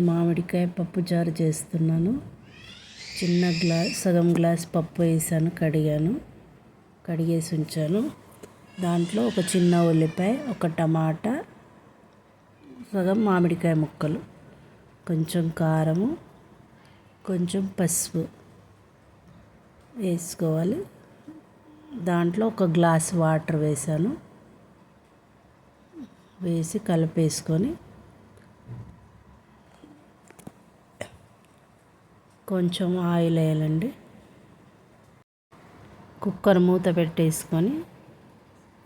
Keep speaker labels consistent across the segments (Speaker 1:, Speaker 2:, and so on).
Speaker 1: మామిడికాయ పప్పు చారు చేస్తున్నాను. చిన్న గ్లాస్ సగం గ్లాస్ పప్పు వేసాను కడిగాను. కడిగేసి ఉంచాను. దాంట్లో ఒక చిన్న ఉల్లిపాయ ఒక టమాటా సగం మామిడికాయ ముక్కలు కొంచెం కారము కొంచెం పసుపు వేసుకోవాలి. దాంట్లో ఒక గ్లాస్ వాటర్ వేసాను. వేసి కలిపేసుకొని కొంచెం ఆయిల్ వేయాలండి. కుక్కర్ మూత పెట్టేసుకొని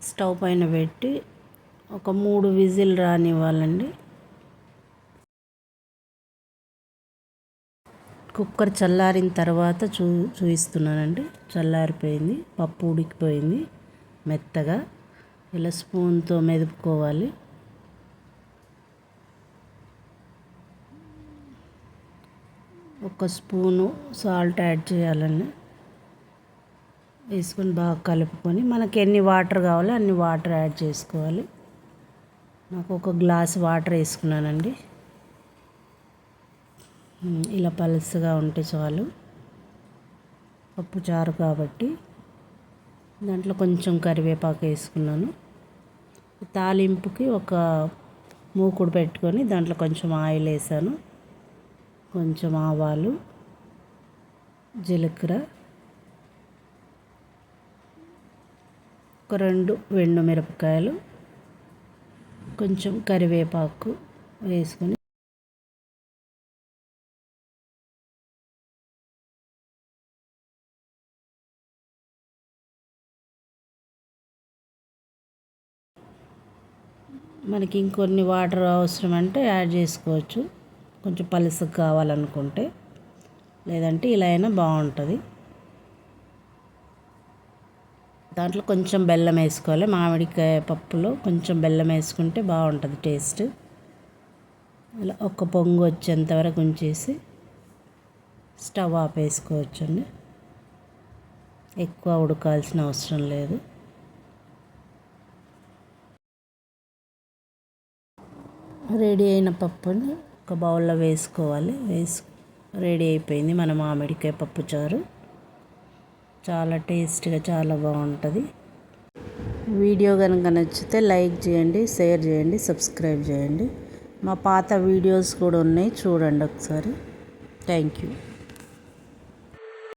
Speaker 1: స్టవ్ పైన పెట్టి ఒక మూడు విజిల్ రానివ్వాలండి. కుక్కర్ చల్లారిన తర్వాత చూ చూపిస్తున్నానండి. చల్లారిపోయింది పప్పు ఉడికిపోయింది మెత్తగా. ఇలా స్పూన్తో మెదుపుకోవాలి. ఒక స్పూను సాల్ట్ యాడ్ చేయాలండి. వేసుకొని బాగా కలుపుకొని మనకి ఎన్ని వాటర్ కావాలో అన్ని వాటర్ యాడ్ చేసుకోవాలి. నాకు ఒక గ్లాస్ వాటర్ వేసుకున్నానండి. ఇలా పలుసగా ఉంటే చాలు. పప్పు చారు కాబట్టి దాంట్లో కొంచెం కరివేపాకు వేసుకున్నాను. తాలింపుకి ఒక మూకుడు పెట్టుకొని దాంట్లో కొంచెం ఆయిల్ వేసాను. కొంచెం ఆవాలు జీలకర్ర ఒక రెండు వెండు మిరపకాయలు కొంచెం కరివేపాకు వేసుకొని మనకి ఇంకొన్ని వాటర్ అవసరం అంటే యాడ్ చేసుకోవచ్చు. కొంచెం పలుసగా కావాలనుకుంటే లేదంటే ఇలా అయినా బాగుంటుంది. దాంట్లో కొంచెం బెల్లం వేసుకోవాలి. మామిడికాయ పప్పులో కొంచెం బెల్లం వేసుకుంటే బాగుంటుంది టేస్ట్. ఇలా ఒక్క పొంగు వచ్చేంత వరకు ఉంచేసి స్టవ్ ఆపేసుకోవచ్చండి ఎక్కువ ఉడకాల్సిన అవసరం లేదు. రెడీ అయిన పప్పుని ఒక బౌల్లో వేసుకోవాలి. వేసు రెడీ అయిపోయింది మన మామిడికాయ పప్పు చారు. చాలా టేస్ట్గా చాలా బాగుంటుంది. వీడియో కనుక నచ్చితే లైక్ చేయండి షేర్ చేయండి సబ్స్క్రైబ్ చేయండి. మా పాత వీడియోస్ కూడా ఉన్నాయి. చూడండి ఒకసారి. Thank you.